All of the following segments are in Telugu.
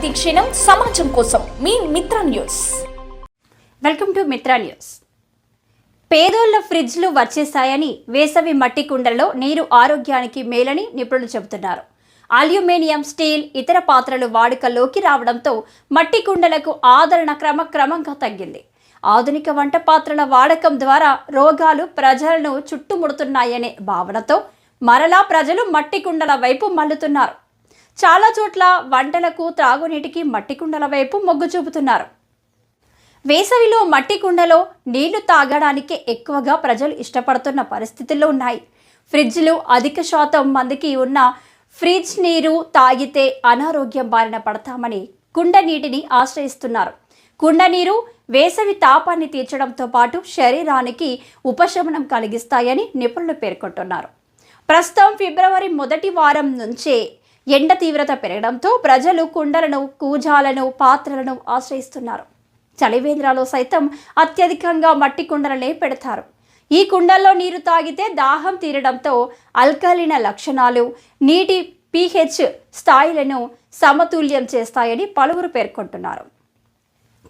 ప్రతిక్షణం సమాజం కోసం మీ Mitra news. Welcome to Mitra news. పేదోళ్ళ ఫ్రిడ్జ్లు వచ్చేసాయని వేసవి మట్టి కుండలలో నీరు ఆరోగ్యానికి మేలని నిపుణులు చెబుతున్నారు. అల్యూమినియం స్టీల్ ఇతర పాత్రలు వాడుకలోకి రావడంతో మట్టి కుండలకు ఆదరణ క్రమక్రమంగా తగ్గింది. ఆధునిక వంట పాత్రల వాడకం ద్వారా రోగాలు ప్రజలను చుట్టుముడుతున్నాయనే భావనతో మరలా ప్రజలు మట్టి కుండల వైపు మల్లుతున్నారు చాలా చోట్ల వంటలకు త్రాగునీటికి మట్టి కుండల వైపు మొగ్గు చూపుతున్నారు. వేసవిలో మట్టి కుండలో నీళ్ళు తాగడానికి ఎక్కువగా ప్రజలు ఇష్టపడుతున్న పరిస్థితుల్లో ఉన్నాయి. ఫ్రిడ్జ్లు అధిక శాతం మందికి ఉన్న ఫ్రిడ్జ్ నీరు తాగితే అనారోగ్యం బారిన పడతామని కుండ నీటిని ఆశ్రయిస్తున్నారు. కుండ నీరు వేసవి తాపాన్ని తీర్చడంతో పాటు శరీరానికి ఉపశమనం కలిగిస్తాయని నిపుణులు పేర్కొంటున్నారు. ప్రస్తుతం ఫిబ్రవరి మొదటి వారం నుంచే ఎండ తీవ్రత పెరగడంతో ప్రజలు కుండలను కూజాలను పాత్రలను ఆశ్రయిస్తున్నారు. చలివేంద్రాలో సైతం అత్యధికంగా మట్టి కుండలనే పెడతారు. ఈ కుండల్లో నీరు తాగితే దాహం తీరడంతో అల్కలిన లక్షణాలు నీటి పీహెచ్ స్థాయిలను సమతుల్యం చేస్తాయని పలువురు పేర్కొంటున్నారు.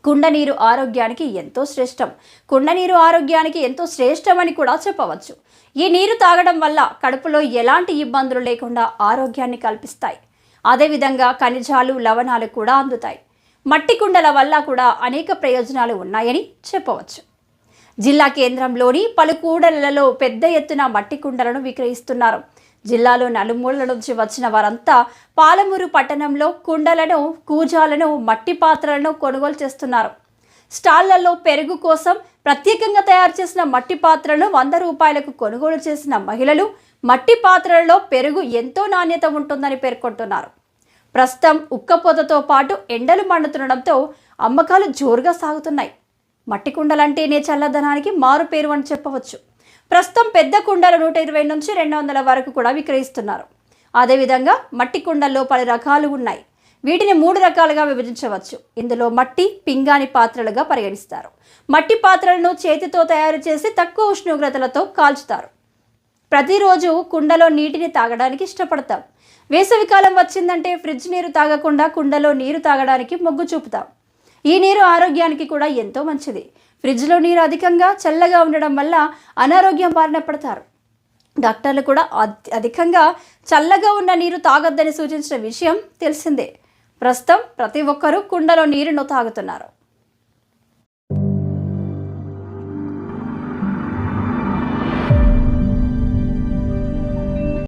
కుండ నీరు ఆరోగ్యానికి ఎంతో శ్రేష్టం. కుండ నీరు ఆరోగ్యానికి ఎంతో శ్రేష్టమని కూడా చెప్పవచ్చు. ఈ నీరు తాగడం వల్ల కడుపులో ఎలాంటి ఇబ్బందులు లేకుండా ఆరోగ్యాన్ని కల్పిస్తాయి. అదేవిధంగా ఖనిజాలు లవణాలు కూడా అందుతాయి. మట్టి కుండల వల్ల కూడా అనేక ప్రయోజనాలు ఉన్నాయని చెప్పవచ్చు. జిల్లా కేంద్రంలోని పలు కూడలలో పెద్ద ఎత్తున మట్టి కుండలను విక్రయిస్తున్నారు. జిల్లాలో నలుమూలల నుంచి వచ్చిన వారంతా పాలమూరు పట్టణంలో కుండలను కూజాలను మట్టి పాత్రలను కొనుగోలు చేస్తున్నారు. స్టాళ్ళలో పెరుగు కోసం ప్రత్యేకంగా తయారు చేసిన మట్టి పాత్రలను వంద రూపాయలకు కొనుగోలు చేసిన మహిళలు మట్టి పాత్రలలో పెరుగు ఎంతో నాణ్యత ఉంటుందని పేర్కొంటున్నారు. ప్రస్తుతం ఉక్కపోతతో పాటు ఎండలు మండుతుండడంతో అమ్మకాలు జోరుగా సాగుతున్నాయి. మట్టి కుండలంటేనే చల్లదనానికి మారు పేరు అని చెప్పవచ్చు. ప్రస్తుతం పెద్ద కుండలు నూట ఇరవై నుంచి రెండు వందల వరకు కూడా విక్రయిస్తున్నారు. అదేవిధంగా మట్టి కుండల్లో పలు రకాలు ఉన్నాయి. వీటిని మూడు రకాలుగా విభజించవచ్చు. ఇందులో మట్టి పింగాణి పాత్రలుగా పరిగణిస్తారు. మట్టి పాత్రలను చేతితో తయారు చేసి తక్కువ ఉష్ణోగ్రతలతో కాల్చుతారు. ప్రతిరోజు కుండలో నీటిని తాగడానికి ఇష్టపడతాం. వేసవికాలం వచ్చిందంటే ఫ్రిడ్జ్ నీరు తాగకుండా కుండలో నీరు తాగడానికి మొగ్గు చూపుతాం. ఈ నీరు ఆరోగ్యానికి కూడా ఎంతో మంచిది. ఫ్రిడ్జ్లో నీరు అధికంగా చల్లగా ఉండడం వల్ల అనారోగ్యం బారిన పడతారు. డాక్టర్లు కూడా అధికంగా చల్లగా ఉన్న నీరు తాగొద్దని సూచించిన విషయం తెలిసిందే. ప్రస్తుతం ప్రతి ఒక్కరూ కుండలో నీరును తాగుతున్నారు.